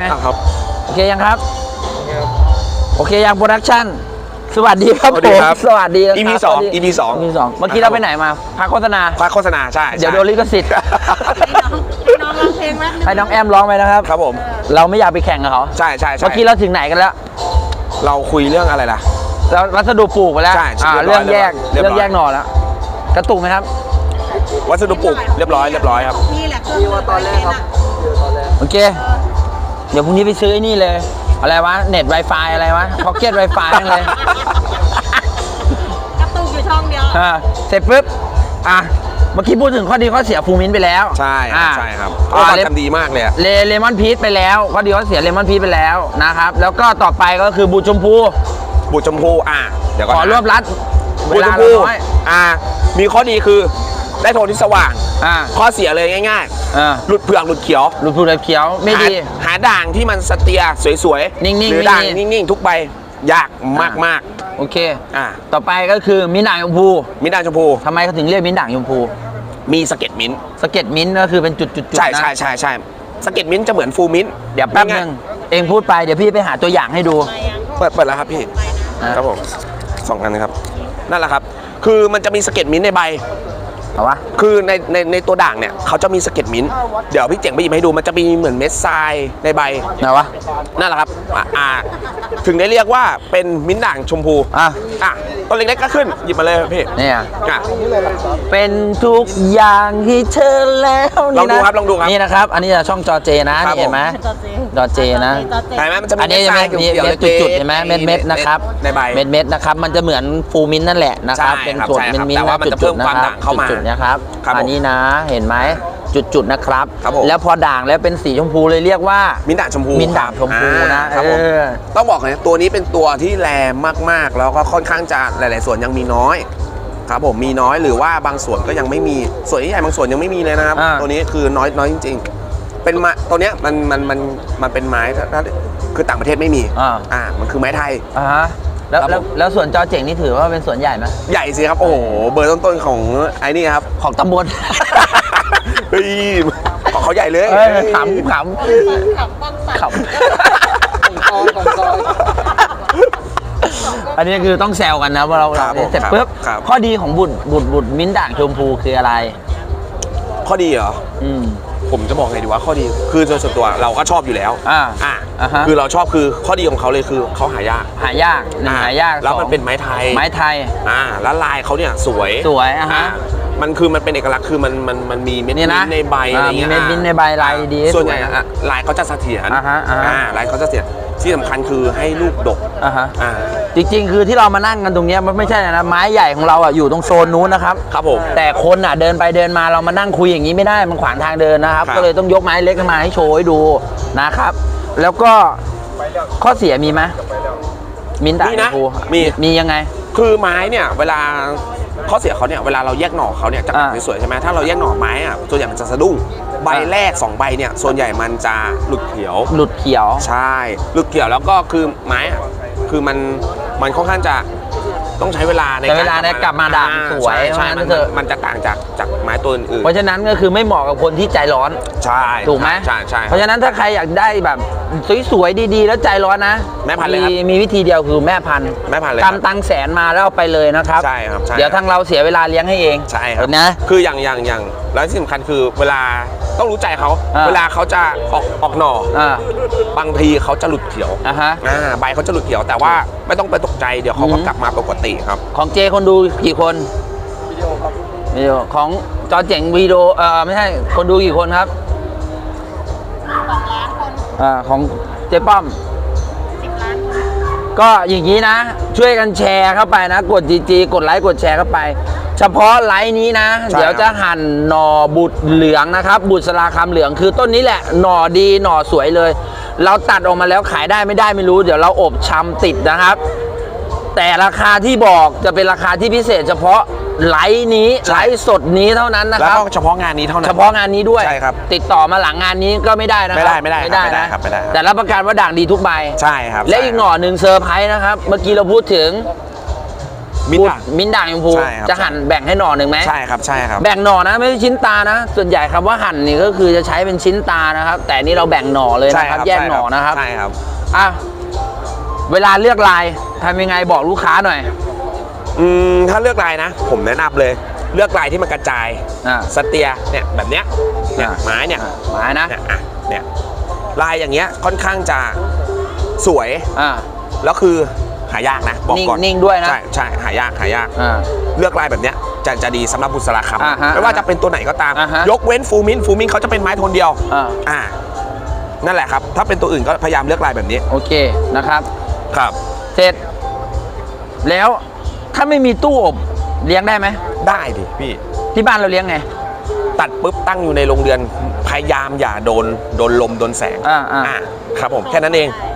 อะครับ โอเคยังครับ โอเคยังโปรดักชั่น สวัสดีครับสวัสผดีมครับ สวัสดีครับ EP สองสวัสดี EP สอง EP สองเมื่อกี้เราไปไหนมาพักโฆษณาพักโฆษณาใช่เดี๋ยวใช่โดนลิขสิทธิ์ ให้น้องให้น้องร้องเพลงแป๊บนึงให้น้องแอมร้องไปนะครับ ครับผม เราไม่อยากไปแข่งกับเขาใช่ใช่ใช่เมื่อกี้เราถึงไหนกันแล้ว เราคุยเรื่องอะไรล่ะ เราวัสดุปลูกไปแล้วใช่อ่าเรีเรื่ยอบงร้อยแยกเรียบร้อย เรื่องแยกหน่อแล้ว กระตุกไหมครับ วัสดุปลูกเรียบร้อยเรียบร้อยครับ นี่แหละเครื่องตอนแรกครับโอเคเดี๋ยวพรุ่งนี้ไปซื้อไอ้นี่เลย อะไรวะ เน็ต Wi-Fi อะไรวะพ็อกเก็ต Wi-Fi นั่นเลยกระตุกอยู่ช่องเดียว อ่าเสร็จปุ๊บ อะ เมื่อกี้พูดถึงข้อดีข้อเสียฟูมินไปแล้วใช่คอ่ารับใช่ครับอ่าก็เลทำดีมากเลยอะ เลเลมอนพีชไปแล้วข้อดีข้อเสียเลมอนพีชไปแล้วนะครับ แล้วก็ต่อไปก็คือบูชมพูบูดชมพูอะเดี๋ยวก่อนขอนะรวบรัดเวบูดชลามเราพูน้อย อ่ามีข้อดีคือได้โทนที่สว่าง อ่าข้อเสียเลยง่ายอ่า ๆหลุดเผือกหลุดเขียวรูปผูเขียวไม่ดี หาหาด่างที่มันสเตียสวยนิ่งๆหรือด่างนิ่งๆนิ่งๆ ทุกใบยากมากโอเค ๆอะต่อไปก็คือมิ้นท์ด่างชมพูมิ้นท์ด่างชมพูทำไมเขาถึงเรียกมิ้นท์ด่างชมพูมีสะเก็ตมิ้นท์สะเก็ตมิ้นท์ก็คือเป็นจุดๆๆใช่นะ ใช่ใช่ใช่สะเก็ตมิ้นท์จะเหมือนฟูลมิ้นท์เดี๋ยวแป๊บนึง เองพูดไปเดี๋ยวพี่ไปหาตัวอย่างให้ดู เปิดเปิดแล้วครับพี่อะ ครับผมสองอันนะครับนั่นแหละครับ คือมันจะมีสะเก็ตมิ้นท์ในใบ เอาวะคือในในในตัวด่างเนี่ยเขาจะมีสะเก็ตมิ้นท์เดี๋ยวพี่เจ๋งไปหยิบให้ดูมันจะมีเหมือนเม็ดทรายในใบไหนวะนั่นแหละครับอะอ่าถึงได้เรียกว่าเป็นมิ้นท์ด่างชมพูอะอะต้นเล็กๆก็ขึ้นหยิบมาเลยพี่เนี่ยอะเป็นทุกอย่างที่เธอแล้วลองนี่ดูนะครับลองดูครับนี่นะครับ อันนี้จะช่องจอเจนะครับนี่เห็นไหมจอเจจอเจนะจอเจเห็นไหมมันจะมีอันนี้เม็ดจะทรายมีเขียวเม็ดๆจุดๆเห็นไหมเม็ดเม็ดๆนะครับในใบเม็ดเม็ดๆนะครับมันจะเหมือนฟูมินท์นั่นแหละนะครับใช่เป็นครับส่วนใช่ครับมินท์แต่ว่ามันจะเพิ่มความด่างเข้ามาจุดๆนะครับครับผมอันนี้นะเห็นไหมจุดๆนะครับ ครับผม แล้วพอด่างแล้วเป็นสีชมพูเลยเรียกว่า มิ้นท์ด่างชมพูมิ้นท์ด่างชมพูนะอ่าครับผมเออ ต้องบอกเลยตัวนี้เป็นตัวที่แรงมากๆ แล้วก็ค่อนข้างจะหลาย ๆ ส่วนยังมีน้อย ครับผมมีน้อยหรือว่าบางส่วนก็ยังไม่มีส่วนใหญ่บางส่วนยังไม่มีเลยนะครับ อ่า ตัวนี้คือน้อยน้อยจริง ๆ เป็นไม้ตัวเนี้ยมันมันมันมันเป็นไม้ถ้าถ้าคือต่างประเทศไม่มีอ่าอ่ามันคือไม้ไทย อ่าฮะ แล้วครับแล้วผม แล้วส่วนจอเจ๋งนี่ถือว่าเป็นส่วนใหญ่ไหมใหญ่สิครับ โอ้โห เบอร์ต้นๆของไอ้นี่ครับ ของตำบล เฮ้ยของเขาใหญ่เลยเอ้ยขำขขับบ้างสัตำว์ขำอันนี้คือต้องแซวกันนะว่าเราครับผมเสร็จปุ๊บครับ ข้อดีของบุตรบุตรบุตรมิ้นท์ด่างชมพูคืออะไร ข้อดีเหรอ อืม ผมจะบอกไงดีว่าข้อดีคือโดยส่วนตัวเราก็ชอบอยู่แล้วอ่า อ่า อ่าฮะ คือเราชอบคือข้อดีของเขาเลยคือเขาหายากหายากหนึ่งอ่หายากแล้วมันสองเป็นไม้ไทยไม้ไทย อ่าแล้วลายเขาเนี่ยสวยสวยอะฮะ มันคือมันเป็นเอกลักษณ์คือมันมันมันมีเม็ดเนี่ยนะมิ้นท์ในใบอะไรเงี้ยอ่ามีเม็ดมิ้นท์ในใบลายดีส่วนใหญ่สวยอะลายเขาจะเสถียรอ่าฮะอ่าฮะลายเขาจะเสถียรที่สำคัญคือให้ลูกดกอะฮะ อ่า จริงๆ คือที่เรามานั่งกันตรงเนี้ยมันไม่ใช่นะไม้ใหญ่ของเราอะอยู่ตรงโซนนู้นนะครับครับผมแต่คนอะเดินไปเดินมาเรามานั่งคุยอย่างนี้ไม่ได้มันขวางทางเดินนะครับ ครับ ก็เลยต้องยกไม้เล็กขึ้นมาให้โชว์ให้ดูนะครับ แล้วก็ข้อเสียมีไหมมินด่างมีนะชพูมีมียังไง คือไม้เนี่ยเวลาข้อเสียเขาเนี่ยเวลาเราแยกหน่อเขาเนี่ยจะอ่าสวยๆใช่ไหมถ้าเราแยกหน่อไม้อะส่วนใหญ่มันจะสะดุ้งใบแรกสองใบเนี่ยส่วนใหญ่มันจะหลุดเขียว หลุดเขียวใช่ หลุดเกี่ยวแล้วก็คือไม้อะคือมันมันค่อนข้างจะ ต้องใช้เวลาในใช้เวลาในกลับมาด่างอ่สวยใช่ใช่ว่างั้นมันเถอะ มันจะต่างจากจากไม้ตัวอื่นเพราะฉะนั้นก็คือไม่เหมาะกับคนที่ใจร้อน ๆใช่ถูกไหมใช่ใช่เพราะฉะนั้นถ้าใครอยากได้แบบสวยๆดีๆ แล้วใจร้อนนะแม่พันธุ์เลยครับมีมีวิธีเดียวคือแม่พันธุ์แม่พันธุ์เลยครับ กำตังแสนมาแล้วเอาไปเลยนะครับ ใช่ครับใช่เดี๋ยวทางเราเสียเวลาเลี้ยงให้เอง ใช่ครับนะ คืออย่างอย่างอย่างแล้วที่สำคัญคือเวลา ต้องรู้ใจเขาอ่า เวลาเขาจะออกออกหน่ออ่า บางทีเขาจะหลุดเขียวอะฮะ อ่าใบเขาจะหลุดเขียวแต่ว่าไม่ต้องไปตกใจเดี๋ยวเขาก็อือฮึ กลับมาปกติครับ ของเจคนดูกี่คนวิดีโอครับวิดีโอของจอเจ๋งวิดีโอเออไม่ใช่คนดูกี่คนครับสองล้านคนอ่าของเจ๊ป้อมสิบล้านคนก็อย่างนี้นะ ช่วยกันแชร์เข้าไปนะ กดจีจีกดไลค์กดแชร์เข้าไป เฉพาะไลค์นี้นะใช่เดี๋ยวจะหั่นหน่อบุตรเหลืองนะครับ บุตรสลาคำเหลืองคือต้นนี้แหละหน่อดีหน่อสวยเลย เราตัดออกมาแล้วขายได้ไม่ได้ไม่รู้ เดี๋ยวเราอบชำติดนะครับ แต่ราคาที่บอกจะเป็นราคาที่พิเศษ เฉพาะไลฟ์นี้ไลฟ์สดนี้เท่านั้นนะแล้ควรับก็เฉพาะงานนี้เท่านั้นเฉพาะงานนี้ด้วยใช่ครับติติดต่อมาหลังงานนี้ก็ไม่ได้นะครัไม่ได้ไม่ได้ครับไม่ได้นะครับไม่ได้ครับแต่รับประกันว่าด่างดีทุกใบใช่ครับและอีกหน่อหนึ่งเซอร์ไพรส์นะครับ เมื่อกี้เราพูดถึง มิ้นพูท์ดด่างมิ้นท์ด่างชมพูใช่ครับ จะหั่นแบ่งให้หน่อหนึ่งไหม ใช่ครับใช่ครับ แบ่งหน่อนะไม่ใช่ชิ้นตานะ ส่วนใหญ่คำว่าหั่นนี่ก็คือจะใช้เป็นชิ้นตานะครับ แต่นี่เราแบ่งหน่อเลยใช่นะครับ แยกหน่อนะครับใช่ครับ อะเวลาเลือกลายทำยังไงบอกลูกค้าหน่อยอืมถ้าเลือกลายนะ ผมแนะนำเลยเลือกลายที่มันกระจายอ่าสเตียเนี่ยแบบเนี้ยเนี่ยอ่าไม้เนี่ยหมายนะเนี่ยอะเนี่ยลายอย่างเงี้ยค่อนข้างจะสวยอ่าแล้วคือ หายากนะบอกก่อนนิ่งนิ่งด้วยนะใช่ใช่หายากหายากอ่าเลือกลายแบบเนี้ยจะจะดีสำหรับบุษราคอ่าฮะำไม่ว่าจะเป็นตัวไหนก็ตามอ่าฮะยกเว้นฟูมินฟูมินเขาจะเป็นไม้โทนเดียวอ่าอ่านั่นแหละครับ ถ้าเป็นตัวอื่นก็พยายามเลือกลายแบบนี้ โอเคนะครับ ครับ เสร็จ แล้วถ้าไม่มีตู้อบเลี้ยงได้ไหม ได้ดิพี่ ที่บ้านเราเลี้ยงไง ตัดปุ๊บตั้งอยู่ในโรงเรือน พยายามอย่าโดน โดนลมโดนแสง อ่าอ่าอ่าครับผมแค่นั้นเองทำให้ดูแล้ว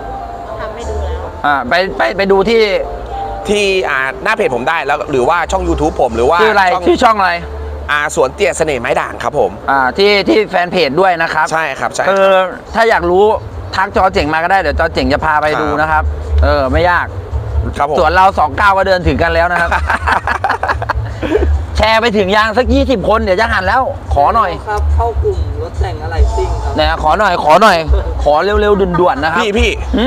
อ่าไปไปไปดูที่ที่อ่าหน้าเพจผมได้แล้วหรือว่าช่อง YouTube ผมหรือว่าชื่ออะไรช่องชื่อช่องอะไร อ่าสวนเตี้ยเสน่ห์ไม้ด่างครับผม อ่าที่ที่แฟนเพจด้วยนะครับใช่ครับใช่เอครับ อถ้าอยากรู้ทักจอเจ๋งมาก็ได้เดี๋ยวจอเจ๋งจะพาไปครับดูนะครับ เออไม่ยาก ครับผม ส่วนเราสองก้าวก็เดินถึงกันแล้วนะครับ แชร์ไปถึงยางสัก 20 คนเดี๋ยวจะหันแล้ว ขอหน่อยครับ เข้ากลุ่มรถแต่งอะไรซิ่งครับ นะขอหน่อย ขอหน่อย ขอเร็วๆด่วนๆนะครับพี่พี่หึ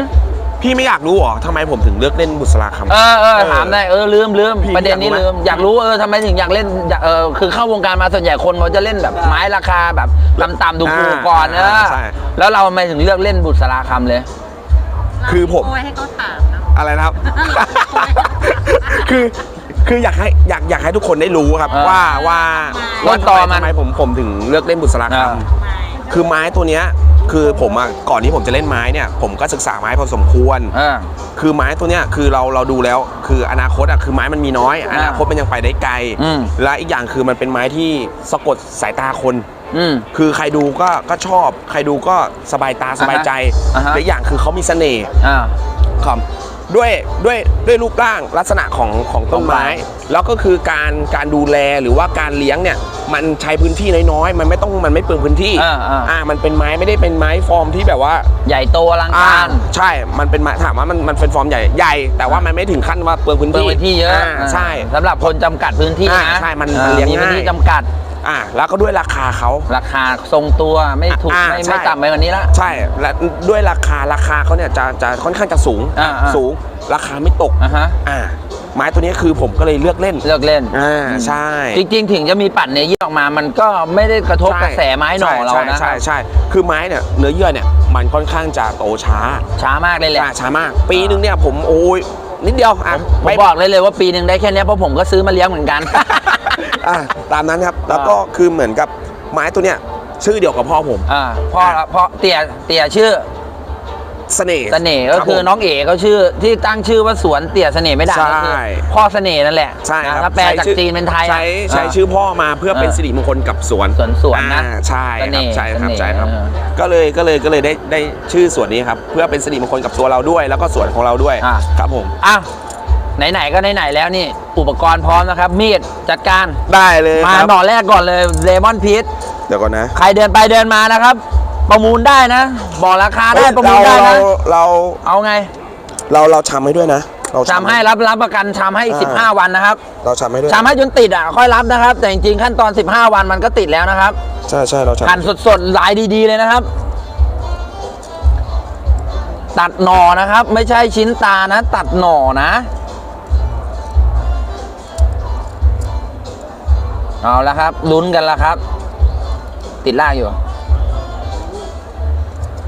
พี่ไม่อยากรู้เหรอทำไมผมถึงเลือกเล่นบุษราคำ เออเออเออถามได้เออลืมลืมพี่ประเด็นนี้อยากรู้ลืมไหมอยากรู้เออทำไมถึงอยากเล่นอยากเออคือเข้าวงการมาส่วนใหญ่คนเขาจะเล่นแบบไม้ราคาแบบต่ำๆดูคูก่อนเออใช่ แล้วเราทำไมถึงเลือกเล่นบุษราคำเลย คือผมโอยให้เขาถามนะ อะไรนะครับ คือคืออยากให้อยากอยากให้ทุกคนได้รู้ครับ เออว่าว่าต้ว่านตอทำไมมันทำไมผมผมถึงเลือกเล่นบุษราคอ่าำไม่คือไม้ตัวเนี้ย คือผมอะก่อนที่ผมจะเล่นไม้เนี่ยผมก็ศึกษาไม้พอสมควรเออคือไม้ตัวเนี้ยคือเราเราดูแล้วคืออนาคตอะคือไม้มันมีน้อย อนาคตมันยังไปได้ไกล อืม และอีกอย่างคือมันเป็นไม้ที่สะกดสายตาคน อืม คือใครดูก็ก็ชอบ ใครดูก็สบายตาสบายใจอ่าฮะ และอีกอย่างคือเขามีเสน่ห์อ่า ครับ ด้วยด้วยด้วยรูปร่างลักษณะของของต้นไม้ต้นไม้ แล้วก็คือการการดูแลหรือว่าการเลี้ยงเนี่ยมันใช้พื้นที่น้อยๆ มันไม่ต้องมันไม่เปลืองพื้นที่อ่าอ่า อ่ามันเป็นไม้ไม่ได้เป็นไม้ฟอร์มที่แบบว่า ใหญ่โตอลังอ่าการ ใช่ มันเป็นไม้ถามว่ามันมันเป็นฟอร์มใหญ่ใหญ่ แต่ว่ามันไม่ถึงขั้นว่าเปลืองพื้นเปิดที่พื้นที่เยอะาใช่ สำหรับคนจำกัดพื้นที่อ่านะใช่มันอ่ามันเลี้ยงมีพื้นง่าย ที่จำกัด อ่าแล้วก็ด้วยราคาเขา ราคาทรงตัวไม่ถูกอ่าไม่ใช่ ไม่ต่ำไปกว่านี้ละ ใช่และด้วยราคาราคาเขาเนี่ยจะจะค่อนข้างจะสูงอ่าอ่า สูง ราคาไม่ตกอะฮะอ่าไม้ตัวนี้คือผมก็เลยเลือกเล่นเลือกเล่น อ่าใช่ จริงๆ ถึงจะมีปัดเนื้อเยื่อออกมา มันก็ไม่ได้กระทบกระแสไม้หน่อเราใช่นะใช่ใช่ คือไม้เนี่ยเนื้อเยื่อเนี่ยมันค่อนข้างจะโตช้าช้ามากเลยแหละ อ่าช้ามาก ปีหนึ่งเนี่ยผมโอ้ยนิดเดียวอะผมบอกเลยเลยว่าปีหนึ่งได้แค่เนี้ยเพราะผมก็ซื้อมาเลี้ยงเหมือนกัน อะตามนั้นครับ แล้วก็คือเหมือนกับไม้ตัวเนี้ยชื่อเดียวกับพ่อผมอ่าพ่อพ่อเตี่ยเตี่ยชื่อเสน่ห์เสน่ห์ก็รับคือผมน้องเอ๋เขาชื่อที่ตั้งชื่อว่าสวนเตี่ยเสน่ห์ไม่ด่างก็คือใช่พ่อเสน่ห์นั่นแหละใช่นะครับถ้าแปลจากใช้ชื่อจีนเป็นไทยอะใช้ใช้าชื่อพ่อมาเพื่อเป็นเออสิริมงคลกับสวนสวนสวนนะอ่าใช่เสคน่รับห์ใช่ครับเสน่ห์ใช่ครับเออก็เลยก็เลยก็เลยได้ได้ชื่อสวนนี้ครับเพื่อเป็นสิริมงคลกับตัวเราด้วย แล้วก็สวนของเราด้วยอ่าครับผมอะ ไหนๆก็ไหนๆแล้วนี่อุปกรณ์พร้อมนะครับ มีดจัดการได้เลยมาครับหน่อแรกก่อนเลยเลมอนพีชเดี๋ยวก่อนนะใครเดินไปเดินมานะครับ ประมูลได้นะ บอกราคาได้ประมูลได้เรานะ เราเอาไงเราเราชำให้ด้วยนะ เราชำให้รับรับประกันชำให้อ่า15 วันนะครับเราชำให้ด้วยชำให้จนติดอะค่อยรับนะครับ แต่จริงๆขั้นตอน 15 วันมันก็ติดแล้วนะครับ ใช่ใช่เราชำหั่นสดๆลายดีๆเลยนะครับ ตัดหน่อนะครับ ไม่ใช่ชิ้นตานะ ตัดหน่อนะ เอาแล้วครับลุ้นกันแล้วครับ ติดลากอยู่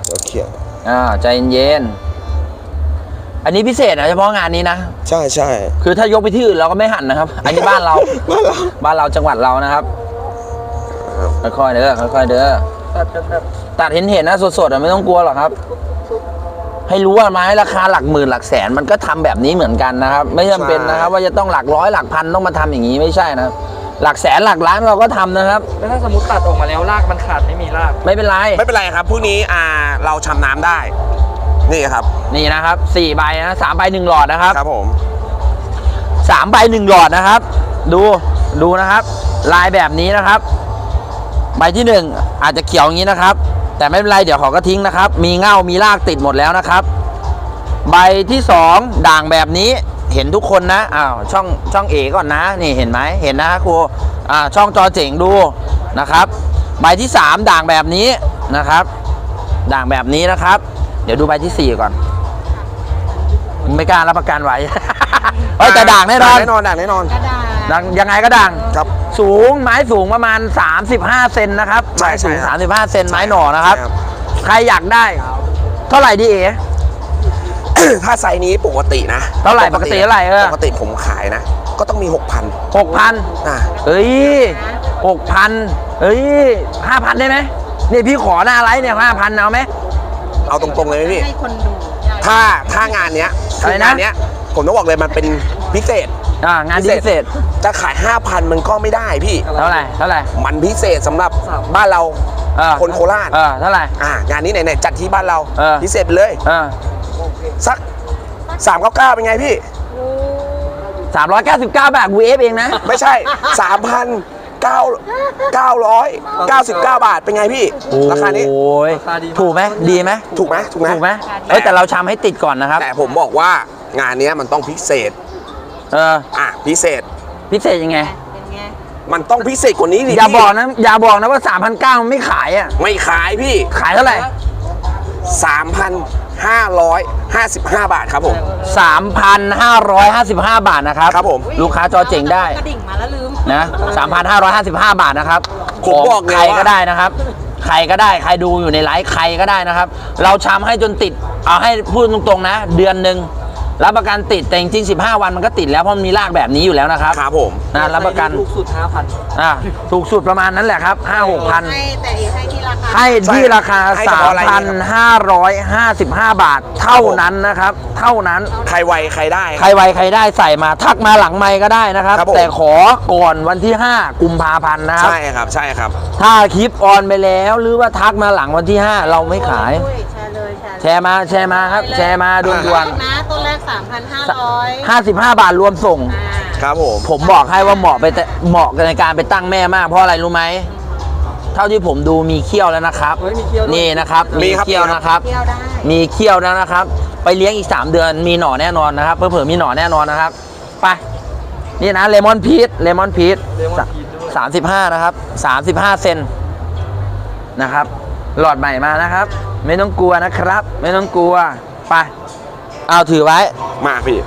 เดี๋ยวเขียนอ่าใจเย็นๆอันนี้พิเศษนะเฉพาะงานนี้นะ ใช่ใช่คือถ้ายกไปที่อื่นเราก็ไม่หั่นนะครับ อันนี้บ้านเรา บ้านเราบ้านเราจังหวัดเรานะครับ ค่อยๆเด้อค่อยๆเด้อตัดกันแบบตัดเห็นเห็นๆนะสดๆอะไม่ต้องกลัวหรอกครับ ให้รู้ว่าไม้ราคาหลักหมื่นหลักแสนมันก็ทำแบบนี้เหมือนกันนะครับ ไม่จำเป็นนะครับ ว่าจะต้องหลักร้อยหลักพันต้องมาทำอย่างนี้ไม่ใช่นะ หลักแสนหลักล้านเราก็ทำนะครับ แล้วถ้าสมมติตัดออกมาแล้วรากมันขาดไม่มีราก ไม่เป็นไรไม่เป็นไรครับพรุ่งนี้อ่าเราชำน้ำได้ นี่ครับนี่นะครับสี่ใบนะสามใบหนึ่งหลอดนะครับครับผม สามใบหนึ่งหลอดนะครับ ดูดูนะครับ ลายแบบนี้นะครับ ใบที่หนึ่งอาจจะเขียวอย่างนี้นะครับ แต่ไม่เป็นไรเดี๋ยวเขาก็ทิ้งนะครับ มีเง่ามีรากติดหมดแล้วนะครับ ใบที่สองด่างแบบนี้ เห็นทุกคนนะอ้าวช่องช่องเอก่อนนะนี่เห็นไหมเห็นนะครูอ่าช่องจอเจ๋งดูนะครับใบที่ 3 ด่างแบบนี้นะครับ ด่างแบบนี้นะครับ เดี๋ยวดูใบที่ 4 ก่อน ไม่กล้ารับประกันไว้เฮ้ยแต่ด่างแน่นอนแน่นอนด่างแน่นอนกระดาษด่างยังไงก็ด่างครับสูงไม้สูงประมาณ 35 เซนนะครับใช่ไม้สูงใช่ครับ35 เซนไม้หน่อนะครับใช่ครับ ใครอยากได้ เท่าไหร่ดีเอ๋ ถ้าไซส์นี้ปกตินะเท่าไหร่ปกติเท่าไหร่เออ ปกติผมขายนะ ก็ต้องมี 6,000 หกพันอะเอ้ยหกพันเอ้ยห้าพันได้ไหมนี่พี่ขอหน้าไลฟ์เนี่ยห้าพันเอาไหม เอาตรงๆเลยไหมพี่ ให้คนดูถ้าถ้างานเนี้ยอะไรนะ งานเนี้ย ผมต้องบอกเลยมันเป็นพิเศษ อ่างานพิเศษจะขาย 5,000 มันก็ไม่ได้พี่ เท่าไหร่เท่าไหร่มันพิเศษสำหรับบ้านเรา เออคนโคราช เออเท่าไหร่ อ่างานนี้ไหนๆจัดที่บ้านเราเออ พิเศษไปเลย เออ สัก399เป็นไงพี่สามร้อยเก้าสิบเก้าบาทกูเอฟเองนะไม่ใช่3,999บาทเป็นไงพี่ ราคานี้ โอ้ยราคาดีมาก ถูกไหมดีไหมถูกไหมถูกไหมถูกไหมเอ้ยแต่เราชำให้ติดก่อนนะครับ แต่ผมบอกว่างานเนี้ยมันต้องพิเศษ เออ อะพิเศษพิเศษยังไง เป็นไง มันต้องพิเศษกว่านี้ดิอย่าพี่บอกนะ อย่าบอกนะว่า3 0 0มันไม่ขายอะ ไม่ขายพี่ขายเท่าไหร่ 3,555 บาทครับผม 3,555 บาทนะครับครับผม ลูกค้าจอเจ๋งได้กระดิ่งมาแล้วลืมนะ3,555 บาทนะครับผมบอกใคเลรยว่า ก็ได้นะครับ ใครก็ได้ใครดูอยู่ในไลฟ์ใครก็ได้นะครับ เราชำให้จนติด เอาให้พูดตรงๆนะ เดือนหนึ่ง รับประกันติดแต่จริงๆ15 วันมันก็ติดแล้วเพราะมันมีรากแบบนี้อยู่แล้วนะครับครับผมนะรับประกันถูกสุดห้าพันอ่าถูกสุดประมาณนั้นแหละครับ5 6พันให้แต่เอกให้ที่ราคาให้ที่ราคาให้เฉพาะรายนี้ครับ3,555 บาท เท่านั้นนะครับ เท่านั้นใครไวใครได้ ใครไวใครได้ใส่มาทักมาหลังไมค์ก็ได้นะครับครับผมแต่ขอก่อนวันที่ 5 กุมภาพันธ์นะครับใช่ครับใช่ครับ ถ้าคลิปออนไปแล้วหรือว่าทักมาหลังวันที่ 5 เราไม่ขาย แชร์เลยแชร์แชร์มาแชร์มาครับ แชร์มาด่วนต้นแรกนะต้นแรก 3,500ๆ55 บาทรวมส่ง อ่าครับผม ผมบอกให้ว่าเหมาะไปแต่เหมาะในการไปตั้งแม่มากเพราะอะไรรู้ไหม เท่าที่ผมดูมีเขี้ยวแล้วนะครับ เฮ้ยมีเขี้ยวด้วย นี่นะครับ มีเขี้ยวนะครับ เที่ยวได้มีเขี้ยวแล้วนะครับ ไปเลี้ยงอีก 3 เดือนมีหน่อแน่นอนนะครับเผื่อๆมีหน่อแน่นอนนะครับ ไป นี่นะเลมอนพีชเลมอนพีชเลมอนพีชด้วยสามสิบห้านะครับสามสิบห้าเซนนะครับ หลอดใหม่มานะครับ ไม่ต้องกลัวนะครับ ไม่ต้องกลัวไปเอาถือไว้มาพี่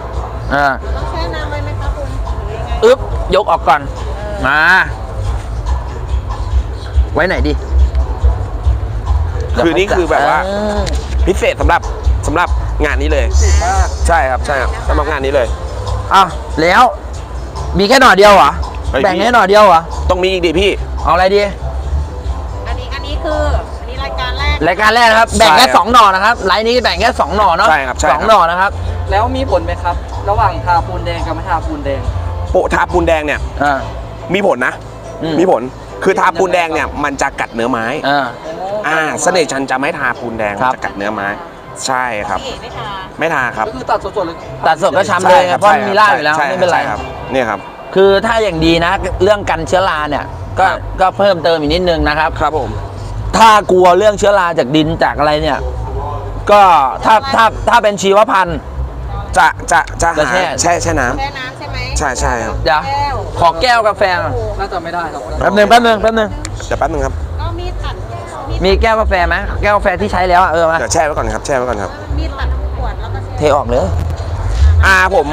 อ่าต้องแช่น้ำไว้ไหมคะคุณหรือยังไงอึ๊บยกออกก่อนมาไว้ไหนดีเดี๋ยวคือนี่คือแบบว่าเออพิเศษสำหรับสำหรับงานนี้เลยมากใช่ครับใช่ครับสำหรับงานนี้เลยอ้าวแล้วมีแค่หน่อเดียวเหรอเฮ้ยแบ่งพี่แค่หน่อเดียวเหรอต้องมีอีกดิพี่ เอาอะไรดี อันนี้อันนี้คืออันนี้ รายการแรกรายการแรกนะครับ แบ่งแค่ใช่ครับสองหน่อนะครับไลน์นี้แบ่งแค่สองหน่อเนาะใช่ครับใช่สครับ องหน่อนะครับแล้วมีผลไหมครับ ระหว่างทาปูนแดงกับไม่ทาปูนแดง โปะทาปูนแดงเนี่ยอ่า มีผลนะ อืม มีผลคือทาปูนแดงเนี่ยมันจะกัดเนื้อไม้อ่า อ่าเสน่ห์จันทร์จะไม่ทาปูนแดงครับ จะกัดเนื้อไม้ ใช่ครับ พี่เอกไม่ทาไม่ทาครับก็คือตัดสดๆเลยตัดสดก็ช้ำเลยไงเพราะมันมีรากอยู่แล้วใช่ไม่เป็นไร ใช่ครับเนี่ยครับ คือถ้าอย่างดีนะเรื่องกันเชื้อราเนี่ยก็ครับ ก็เพิ่มเติมอีกนิดนึงนะครับ ครับผม ถ้ากลัวเรื่องเชื้อราจากดินจากอะไรเนี่ย ก็ถ้าถ้าถ้าเป็นชีวพันธุ์ จะจะจะจะหาแช่ แช่แช่น้ำแช่น้ำใช่ไหมใช่ใช่ครับเดี๋ยวแก้วขอแก้วกาแฟมาน่าจะไม่ได้ครับแป๊บหนึงแป๊บหนึงแป๊บหนึงเดี๋ยวแป๊บนึงครับก็มีดตัดแก้วมีดมีแก้วกาแฟไหมแก้วกาแฟที่ใช้แล้วอะเออมาเดี๋ยวแช่ไว้ก่อนครับแช่ไว้ก่อนครับ มีดตัดขวดแล้วก็เทแช่ออกเลย อ่าผม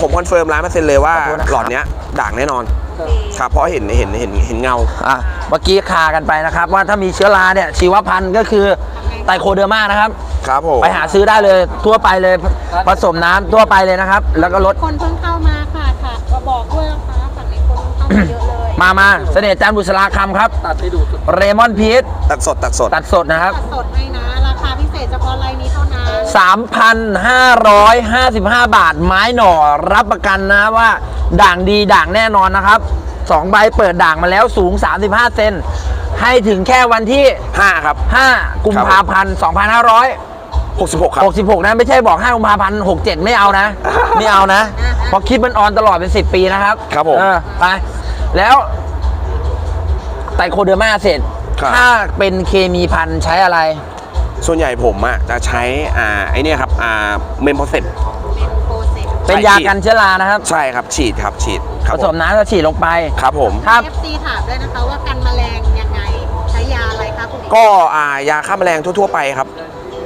ผมคอนเฟิร์มร้านเปอร์เซ็นต์เลยว่าขอบคุณนะครับ หลอดเนี้ยด่างแน่นอน ครับเพราะเห็นเห็นเห็นเห็นเงา อะเมื่อกี้คากันไปนะครับ ว่าถ้ามีเชื้อราเนี่ยชีวพันธุ์ก็คือไตโคเดอร์มานะครับ ครับผมไปหาซื้อได้เลยทั่วไปเลยผสมน้ำทั่วไปเลยนะครับ แล้วก็ลดคนเพิ่งเข้ามาค่ะค่ะก็บอกด้วยนะคะฝั่งนี้คนเข้ามาเยอะเลยมามาเสน่ห์จันทร์บุษราคำครับ ตัดให้ดูสุดเรมอนพีชตัดสดตัดสดตัดสดนะครับ ตัดสดให้นะ ราคาพิเศษเฉพาะรายนี้เท่านั้น 3,555 บาทไม้หน่อรับประกันนะว่า ด่างดีด่างแน่นอนนะครับสองใบเปิดด่างมาแล้วสูง 35 เซนให้ถึงแค่วันที่ 5 ครับ 5 กุมภาพันธ์66 ครับ2566 นะ ไม่ใช่บอก 5 กุมภาพันธ์ 67 ไม่เอานะ ไม่เอานะ เพราะคลิปมันออนตลอดเป็น 10 ปีนะครับ ครับผมเออไป แล้วไตโคเดอร์มาเสร็จครับถ้าเป็นเคมีพันธุ์ใช้อะไร ส่วนใหญ่ผมอะจะใช้อ่าไอเนี่ยครับอ่าเมมโพเซตเป็นโปรเซสเป็นใช่ยาฉีดกันเชื้อรานะครับ ใช่ครับฉีดครับฉีดคผรับสมน้ำแล้วฉีดลงไปครับผมครับเอฟซีถามด้วยนะคะว่ากันแมลงยังไงใช้ยาอะไรคะคุณเอกก็อ่ายาฆ่าแมลงทั่วๆไปครับ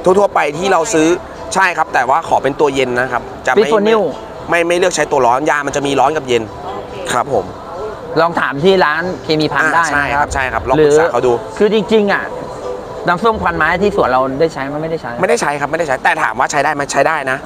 ทั่วๆไปที่เราซื้อใช่ครับ แต่ว่าขอเป็นตัวเย็นนะครับ จะไม่ Bisphenol ไม่ไม่เลือกใช้ตัวร้อนยามันจะมีร้อนกับเย็นครับผมลองถามที่ร้านเคมีพันธุ์ได้อ่าใช่นะคครัรับบใช่ครับลองปรึกษาเขาดู คือจริงๆอะ น้ำส้มควันไม้ที่สวนเราได้ใช้มันไม่ได้ใช้ ไม่ได้ใช้ครับไม่ได้ใช้แต่ถามว่าใช้ได้ไหมใช้ได้นะ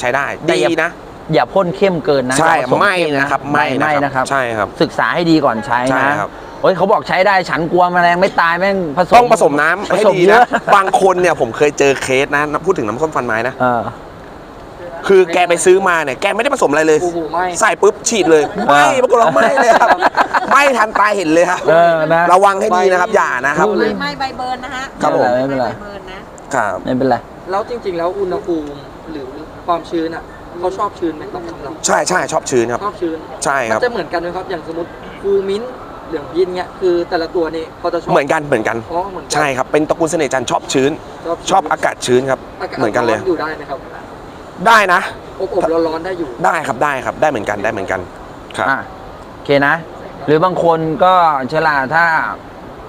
ใช้ได้แต่ดีอย่า นะ อย่าพ่นเข้มเกินนะใช่อย่าผสไม่เข้นะครับไม่ไม่ไม่นะนะคครัรับบใช่ครับศึกษาให้ดีก่อนใช้ใช่นะครับเฮ้ยเขาบอกใช้ได้ฉันกลัวแมลงไม่ตายแม่งผสมต้องผสมน้ำผให้สมดีเยนะอะ บางคนเนี่ยผมเคยเจอเคสนะพูดถึงน้ำส้มฟันไม้นะ เออ คือแกไปซื้อมาเนี่ยแกไม่ได้ผสมอะไรเลย โอ้โหไม่ ใส่ปุ๊บฉีดเลยไม่ปรากฏว่าไม่เลยครับ ไม่ทันตาเห็นเลยครับ เออนะ ระวังให้ดีนะครับ อย่านะครับ ไม่ไม่ใบเบิร์นนะฮะครับผม ไม่เป็นไร ใบเบิร์นนะ ครับ ไม่เป็นไร แล้วจริง ๆ แล้วอุณหภูมิหรือความชื้นอะเขาชอบชื้นไหมครับสำหรับใช่ใช่ชอบชื้นครับ ชอบชื้นใช่คมัรับ จะเหมือนกันไหมครับอย่างสมมติฟูมิ้นท์เหลืองพีนเงี้ยคือแต่ละตัวนี่เขาจะชอบเหมือนกันเหมือนกัน อ๋อเหมือนกันใช่ครับเป็นตระกูลเสน่ห์จันทร์ชอบชื้น ชอบชอบอากาศชื้นครับากาศเหมือนกันเลย ร้อยู่ได้ไหมครับ ได้นะ อบอบร้อนๆได้อยู่ ได้ครับได้ครับได้เหมือนกันได้เหมือนกันครับอะโอเคนะ หรือบางคนก็เชอราถ้า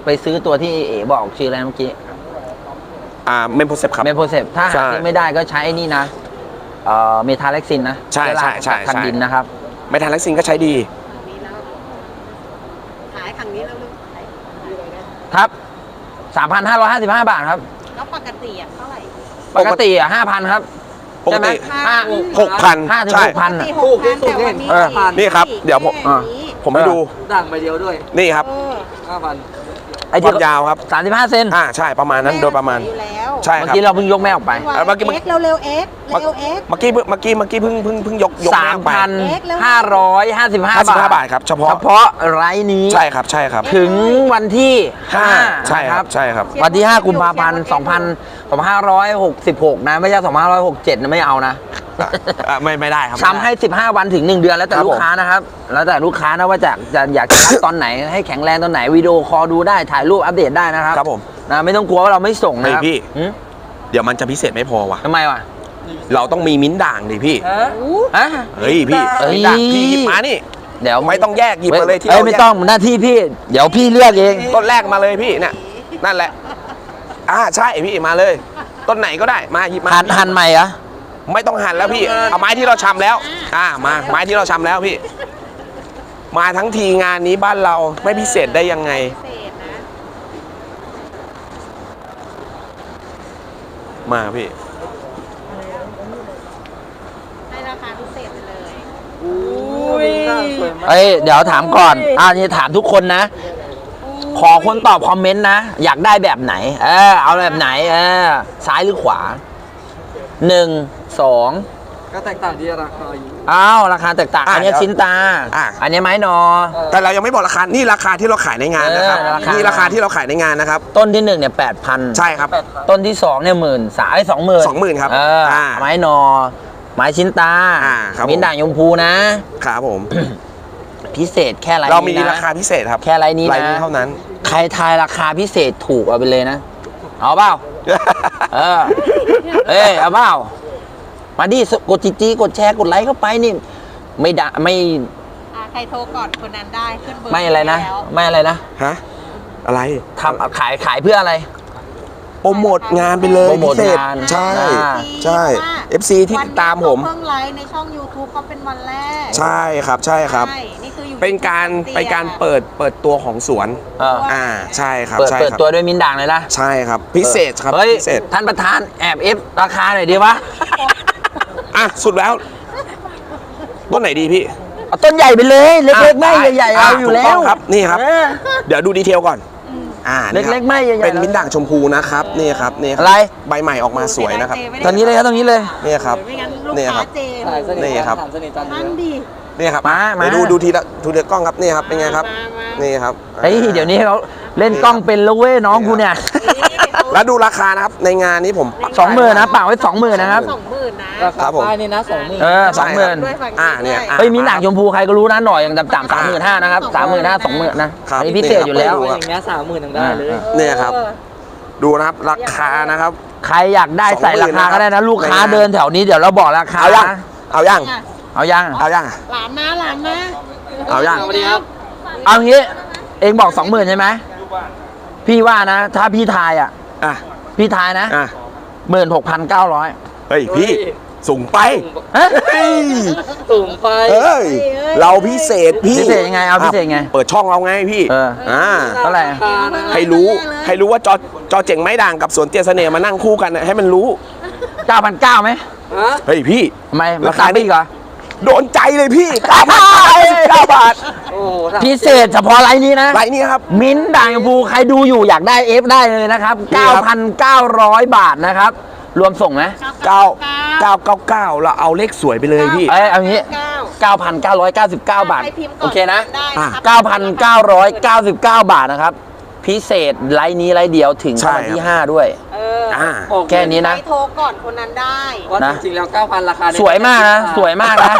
ไปซื้อตัวที่เอ๋บอกชื่ออะไรเมื่อกี้อ่าเมมโพเซปครับ เมโพเซปถ้าใช่หาซื้อไม่ได้ก็ใช้ไอ้นี่นะเอ่อเมทาเล็กซินนะใช่ใช่ใช่ คันใช่ดินนะครับไมทานลักซินก็ใช้ดีนี้แล้วขายครั้งนี้แล้วลูกขายครับ 3,555 บาทครับ แล้วปกติอะเท่าไหร่ปกติอะ5,000 ครับ ปกติใช่ไหมห้าหกพันห้าถึงใช่ หกพันปกติถูกที่สุดแต่วันนี้เออสี่นี่ครับเดี๋ยวผมแค่นี้ผมให้ดูด่างใบเดียวด้วยนี่ครับเออ5,000ไอ้คที่วามยาวครับ35เซน อ่าใช่ประมาณนั้นโดยประมาณ อยู่แล้ว ใช่เมื่อครับกี้เราเพิ่งยกแม่ออกไปอะเมื่อกี้เอ็กซ์เร็วๆเอ็กซ์เร็วเอ็กซ์เมื่อกี้เมื่อกี้เมื่อกี้เพิ่งเพิ่งเพิ่งยกยกแม่ออกไป 3,555 บาท55บาทครับเฉพาะ เฉพาะไลน์นี้ ใช่ครับใช่ครับถึงวันที่ห้า5ใช่ครับใช่ครับ วันที่ 5 กุมภาพันธ์2,000 2566 นะ ไม่ใช่ 2567 นะไม่เอานะอะอะไม่ไม่ได้ครับทำให้ 15 วันถึง 1 เดือนแล้วแต่ครับลูกค้านะครับ แล้วแต่ลูกค้านะว่าจะจะอยากจะรับตอนไหนให้แข็งแรงตอนไหนวิดีโอคอลดูได้ถ่ายรูปอัปเดตได้นะครับครับผม นะไม่ต้องกลัวว่าเราไม่ส่งนะครับเฮ้ยพี่ หืมเดี๋ยวมันจะพิเศษไม่พอว่ะ ทำไมวะเราต้องมีมิ้นท์ด่างดิพี่อะเฮ้ยพี่เอ้ย มิ้นท์ด่างพี่หยิบมานี่ เดี๋ยวไม่ต้องแยกหยิบมาเลยที่อ้เราไม่แยก ต้องหน้าที่พี่ เดี๋ยวพี่เลือกเอง ต้นแรกมาเลยพี่เนี่ยนั่นแหละอ่าใช่พี่มาเลย ต้นไหนก็ได้มาหยิบมาหันหันใหม่เหรอะไม่ต้องหั่นแล้วพี่ เอาไม้ที่เราชำแล้ว อ่ามาไม้ที่เราชำแล้วพี่ มาทั้งทีงานนี้บ้านเราไม่พิเศษได้ยังไง เศษนะ มาพี่ ให้ราคาพิเศษไปเลย อุ้ยสวยมากเอ้ยเดี๋ยวถามก่อนอ่านี่ถามทุกคนนะ ขอคนตอบคอมเมนต์นะ อยากได้แบบไหน เออ เอาแบบไหน เออ ซ้ายหรือขวาหนึ่งสอง ก็แตกต่างที่ราคาอยู่ อ้าวราคาแตกต่างอะอันนี้เดี๋ยวชิ้นตา อะ อันนี้ไม้นอ แต่เรายังไม่บอกราคา นี่ราคาที่เราขายในงานนะครับ เออราคานี่ นี่ราคาที่เราขายในงานนะครับ ต้นที่หนึ่งเนี่ยแปดพันใช่ครับ ต้นที่สองเนี่ยหมื่นสามสองหมื่น20,000ครับเอออาไม้นอ ไม้ชิ้นตาอ่าครับมิ้นผมด่างยมพูนะ ครับผม พิเศษแค่ไรเรามีนี้นะ ราคาพิเศษครับแค่ไรนี้นะรายนี้เท่านั้น ใครทายราคาพิเศษถูกเอาไปเลยนะ เอาเปล่า เออ เอ้ยเอาเปล่า มาดิกดจีจีกดแชร์กดไลค์เข้าไปนี่ ไม่ด่าไม่อะใครโทรก่อนคนนั้นได้ขึ้นเบอร์ไม่อะไรนะแล้วไม่อะไรนะฮะอะไรทำขายขายเพื่ออะไร โปรโมทงานไปเลยโปรโมทพิเศษงาน ใช่ อ่า ใช่ FC ที่ติดตามผม วันนี้เพิ่งไลฟ์ในช่อง YouTube เขาเป็นวันแรกใช่ครับใช่ครับ ใช่นี่คืออยู่เป็นการที่เป็นการเปิดเปิดตัวของสวน เอออ่าใช่ครับเปิดใช่เปิดครับตัวด้วยมินด่างเลยนะใช่ครับ พิเศษครับเฮ้ยพิเศษ ท่านประธานแอบเอฟราคาหน่อยดีวะ อะสุดแล้วต้นไหนดีพี่เอาต้นใหญ่ไปเลยเล็กๆไม่อะใหญ่ๆอะเอาอยู่แล้ถูกต้วองครับนี่ครับ เออเดี๋ยวดูดีเทลก่อน อ่านี่ครับเล็กๆไม่ใหญ่ๆเป็นมิ้นท์ด่างชมพูนะครับนี่ครับนี่คบอะไร ใบใหม่ออกมาสวยนะครับตอนนี้เลยครับตรงนี้เลย นี่ครับไม่งั้นลูกนี่ครัค้าบเจถ่ายเสน่นี่ห์ครับถามเสน่ห์จันทร์นั่เยนอะดี นี่ครับมามา เดี๋ยวดูดูทีละดูทีละกล้องครับนี่ครับเป็นไงครับมามานี่ครับ เฮ้ยเดี๋ยวนี้เขาเล่นกล้องเป็นแล้วเว้ยน้องกูเนี่ย แล้วดูราคานะครับ ในงานนี้ผมปักสองหมื่นนะเปล่าไว้สองหมื่นนะครับ สองหมื่นนะราครัคาบผมป้ายนี่นะสองหมื่นเออสใช่องหครัมื่บนด้วยฝั่งอ่าเนี่ยอะเฮ้ยมีหนังชมพูใครก็รู้นะหน่อยอย่างต่ำๆสามหมื่นห้านะครับสามหมื่นห้าสองหมื่นนะครับอันนี้พิเศษอยู่แล้วดูครับอย่างเงี้ยสามหมื่นยังได้เลยเนี่ยครับ ดูนะครับราคานะครับ ใครอยากได้ใส่ราคาก็ได้นะ ลูกค้าในงานเดินแถวนี้เดี๋ยวเราบอกราคาเอายังนะเอายังอะเอายังเอายังหลานมาหลานมาเอายังสวัสดีครับเอางี้เองบอกสองหมื่นใช่ไหม พี่ว่านะ ถ้าพี่ทายอะ อะพี่ทายนะอะหมื่นหกพันเก้าร้อยเฮ้ยพี่สูงไปฮะเฮ้ยสูงไปเอ้ยเราพิเศษพี่พิเศษยังไงเอาพิเศษไง เปิดช่องเราไงพี่เอออ่าเท่าไหร่ให้รู้ให้รู้ว่าจอจอเจ๋งไม้ด่างกับสวนเตียเสน่ห์มานั่งคู่กันน่ะให้มันรู้เก้าพันเก้าไหมฮะเฮ้ยพี่ทำไมราคาตมพี่เหรอ โดนใจเลยพี่9 9 9บาทโอ้โหถามพิเศษเฉพาะไลน์นี้นะ ไรนี่ครับ มิ้นท์ด่างชมพูใครดูอยู่อยากได้เอฟได้เลยนะครับ นี่ครับ 9,900 บาทนะครับ รวมส่งไหม9 999เราเอาเลขสวยไปเลยพี่ เอ้ยเอางี้ เก้า9,999 บาท ใครพิมพ์ก่โอเคนะ ได้อะ ครับ9,999 บาทนะครับ พิเศษไลน์นี้ไลน์เดียวถึงใช่วันที่ ครับ 5 ด้วยเอออ่าบอกแค่นี้นะใครโทรก่อนคนนั้นได้ ว่านะจริงๆแล้ว 9,000 ราคาเนี่ยสวยมากนะ สวยมากนะ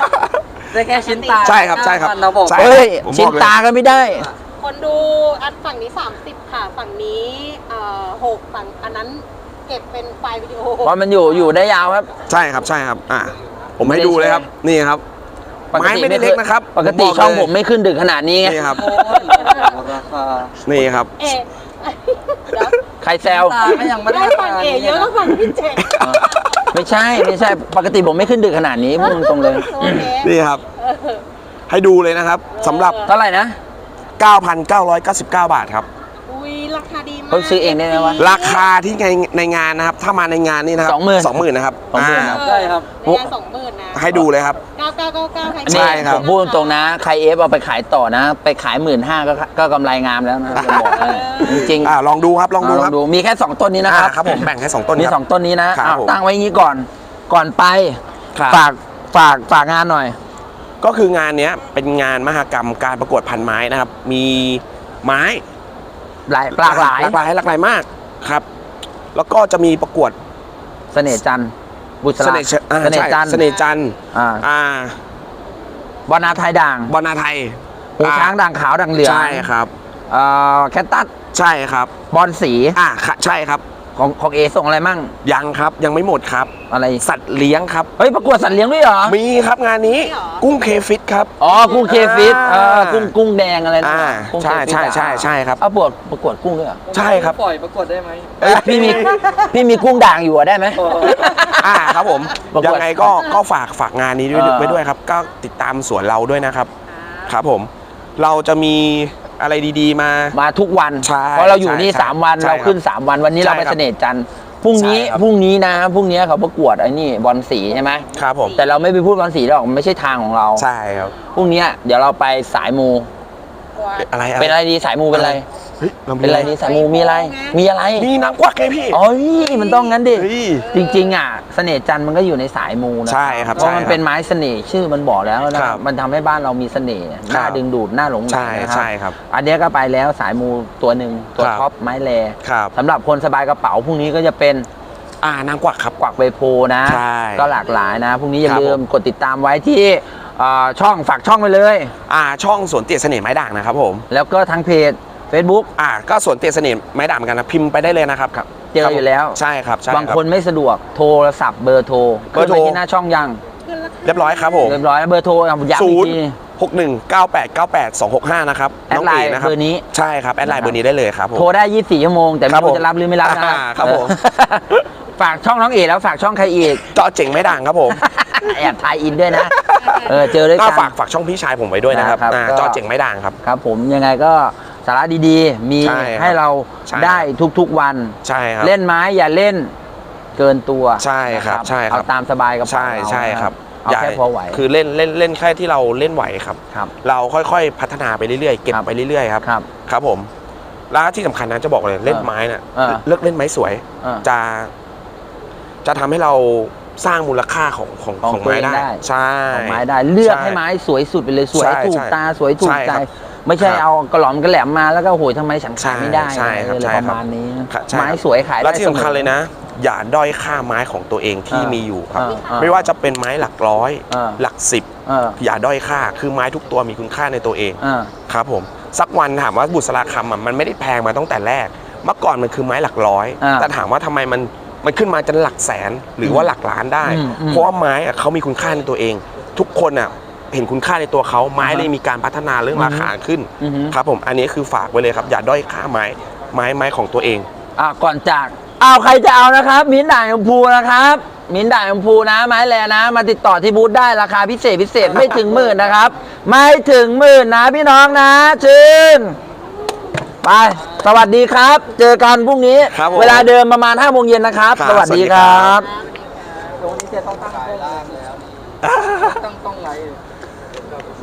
ได้แค่ชิ้นตาใช่ครับใช่ครับ9,000เราบอกใช่ เฮ้ย ผมบอกเลยชิ้นตาก็ไม่ได้ คนดูอันฝั่งนี้ 30 ค่ะ ฝั่งนี้เอ่อหกฝั่งอันนั้นเก็บเป็นไฟล์วิดีโอเพราะมันอยู่อยู่ได้ยาวครับ ใช่ครับใช่ครับ อ่าผมให้ดูเลยครับ นี่ครับไม้ไม่ได้เล็กนะครับปกติผมบอกเลย ช่องผมไม่ขึ้นดึกขนาดนี้ไงนี่ครับ โอ้ยราคานี่ครับ เอ๊ะเดี๋ยวใครแซว ตาก็ยังไม่ได้ได้ราฝั่งคาเอ๋นี้เยอะก็ฝั่งพี่เจ๋งไม่ใช่ไม่ใช่ปกติผมไม่ขึ้นดึกขนาดนี้พูดตรงๆเลย โอเคนี่ครับ ให้ดูเลยนะครับสำหรับ เท่าไหร่นะ 9,999 บาทครับอุ้ย ราคาดีมากเขาซื้อเองได้ไหมวะ ราคาที่ในในงานนะครับ ถ้ามาในงานนี่นะครับสองหมื่นสองหมื่นนะครับสองหมื่นอ่าใช่ครับ ในงานสองหมื่นนะให้ดูเลยครับ เก้าเก้าเก้าเก้าใครใช่ครับ ผมพูดตรงๆนะ ใครเอฟเอาไปขายต่อนะ ไปขายหมื่นห้าก็ก็กำไรงามแล้วนะจะบอกให้จริงๆอ่าลองดูครับลองดูครับดูมีแค่ 2 ต้นนี้นะคอ่ารับครับผมแบ่งให้สองต้นมีครับ สองต้นนี้นะครับอ้าวผมตั้งไว้อย่างนี้ก่อนก่อนไปครับ ฝากฝากฝากงานหน่อย ก็คืองานเนี้ยเป็นงานมหกรรมการประกวดพันไม้นะครับ มีไม้ หลายหลากหลายหลากหลายหลากหลายมากครับ แล้วก็จะมีประกวดเสน่ห์จันทร์บุษเสราน่ห์อ่าเสน่ห์ใช่จันทร์เสน่ห์จันทร์อ่าอ่าบอนาไทยด่างบอลนาไทยหูช้างด่างขาวด่างเหลืองใช่ครับ เอ่อแคตตัสใช่ครับ บอลสีอ่าค่ะใช่ครับ ของของเอส่งอะไรมั่ง ยังครับยังไม่หมดครับ อะไร สัตว์เลี้ยงครับ เฮ้ยประกวดสัตว์เลี้ยงด้วยเหรอ มีครับงานนี้กุ้งเคฟิตครับ อ๋อ กุ้งเคฟิตเอออ่ากุ้งกุ้งแดงอะไรนะอ่ากุ้งใช่เคฟิตใช่อะใช่ใช่ครับ เอาประกวดประกวดกุ้งด้วยเหรอใช่ครับปล่อยประกวดได้ไหมเอ้ยพี่มีพี่มีกุ้งด่างอยู่อะได้ไหมโอ้อ่าครับผมประกวดยังไงก็ก็ฝากฝากงานนี้ด้วยเออ ไว้ด้วยครับ ก็ติดตามสวนเราด้วยนะครับ ครับผม เราจะมี อะไรดีๆมา มาทุกวันใช่เพราะเราอยู่นี่ ใช่3 วันใช่เราขึ้นครับ3วันวันนี้เราไปใช่ครับเสน่ห์จันทร์พรุ่งนี้ใช่ครับ พรุ่งนี้นะพรุ่งนี้เขาประกวดไอ้นี่บอลสีใช่ไหมครับผมแต่เราไม่ไปพูดบอลสีหรอกมันไม่ใช่ทางของเราใช่ครับพรุ่งนี้เดี๋ยวเราไปสายมู อะไรอะไร เป็นอะไรดีสายมูเป็นอะไร เฮ้ยเรามีเป็นอะไรดีสายมูมีอะไร มีอะไร มีนางกวักไงพี่โอ้ยมันต้องงั้นดิ เฮ้ย จริงๆอะเสน่ห์จันทร์มันก็อยู่ในสายมูนะใช่ครับเพราะมันใช่ครับเป็นไม้เสน่ห์ชื่อมันบอกแล้วนะครับ มันทำให้บ้านเรามีเสน่ห์น่าครับดึงดูดน่าหลงไหลใช่นะครับใช่ครับ อันเนี้ยก็ไปแล้วสายมูตัวหนึ่งตัวครับ ท็อปไม้แลครับสำหรับคนสบายกระเป๋าพรุ่งนี้ก็จะเป็นอ่านางกวักครับ กวักใบโพนะ ใช่ก็หลากหลายนะพรุ่งนี้อย่าครับ ลืมผมกดติดตามไว้ที่เอ่อช่องฝากช่องไปเลย อ่าช่องสวนเตียเสน่ห์ไม้ด่างนะครับผม แล้วก็ทางเพจ Facebook อ่าก็สวนเตียเสน่ห์ไม้ด่างเหมือนกันนะพิมพ์ไปได้เลยนะครับครับเจออยู่แล้วใช่ครับใช่บางคนไม่สะดวกโทรศัพท์เบอร์โทรเบอร์โทรขึ้นไปที่หน้าช่องยังเรียบร้อยครับผมเรียบร้อยแล้วเบอร์โทรอะย้ำศูอีกนย์ทีหกหนึ่งเก้าแปดเก้าแปดสองหกห้านะครับแอดไลน์นะครัเบอร์นี้ใช่ครับแอดไลน์เบอร์นี้ได้เลยครับผมโทรได้ 24 ชั่วโมง แต่ครัไม่บรู้ผมจะรับหรือไม่รับนะอ่าครับผมเออฝากช่องน้องเอแล้วฝากช่องใครอีกจอเจ๋งไม้ด่างครับผมแอบทายอินด้วยนะเออเจอด้วยก็กันฝากฝากช่องพี่ชายผมไว้ด้วยนะครับนะครับอ่าก็จอเจ๋งไม้ด่างครับครับ ผมยังไงก็ สาระดีๆ มีใช่ครับให้เราใช่ ได้ทุกๆวัน ใช่ครับ เล่นไม้อย่าเล่นเกินตัวใช่ครับนะใช่ครับ เอาตามสบายกับใช่ใช่ครับเอาแค่พอไหวคือเล่นเล่นเล่นแค่ที่เราเล่นไหวครับ ครับ เราค่อยๆพัฒนาไปเรื่อยๆเก็บครับ ไปเรื่อยๆครับครับ ครับผมแล้วที่สำคัญนะจะบอกเลยเล่นเออไม้น่ะเออ เลิกเล่นไม้สวย เออ จะ จะทำให้เราสร้างมูลค่าของของของของตัวไม้เองได้ ได้ ใช่เอาไม้ได้เลือกช่ให้ไม้สวยสุดไปเลยสวยใช่ถูกใช่ตาสวยถูกใช่ใจ ครับ ไม่ใช่ครับเอากระหล่อมกระแหลมมาแล้วก็โหยทำไมฉันใช่ขายไม่ได้ใช่ครับอะไรใช่ปครับระมาณนี้ครับใช่ไม้ครับสวยขายได้และที่สำคัญสมอเลยนะ อย่าด้อยค่าไม้ของตัวเองที่เออมีอยู่ครับเออเออไม่ว่าจะเป็นไม้หลักร้อยเออหลักสิบ เอออย่าด้อยค่า คือไม้ทุกตัวมีคุณค่าในตัวเอง เออ ครับผม สักวันถามว่าบุษราคำอะมันไม่ได้แพงมาตั้งแต่แรก เมื่อก่อนมันคือไม้หลักร้อย อ่าแต่ถามว่าทำไมมันมันขึ้นมาจนหลักแสนหรือว่าหลักล้านได้ อืมอืมเพราะว่าไม้อะเขามีคุณค่าในตัวเอง ทุกคนอะ เห็นคุณค่าในตัวเขาไม้อ่าฮะเลยมีการพัฒนาเรื่องอือฮึราคาขึ้นอือฮึครับผมอันนี้คือฝากไว้เลยครับ อย่าด้อยค่าไม้ไม้ไม้ของตัวเองอะก่อนจากเอาใครจะเอานะครับ มิ้นท์ด่างชมพูนะครับ มิ้นท์ด่างชมพูนะ ไม้แลนะ มาติดต่อที่บูธได้ราคาพิเศษพิเศษไม่ถึงหมื่นนะครับ ไม่ถึงหมื่นนะพี่น้องนะชื่นไปสวัสดีครับ เจอกันพรุ่งนี้ครับผมเวลาเดิมประมาณ5โมงเย็นนะครับครับสวัสดีสวัสดีคครัรับบตรงนี้จะต้องตั้งกล้องแล้วตั้งต้องไลฟ์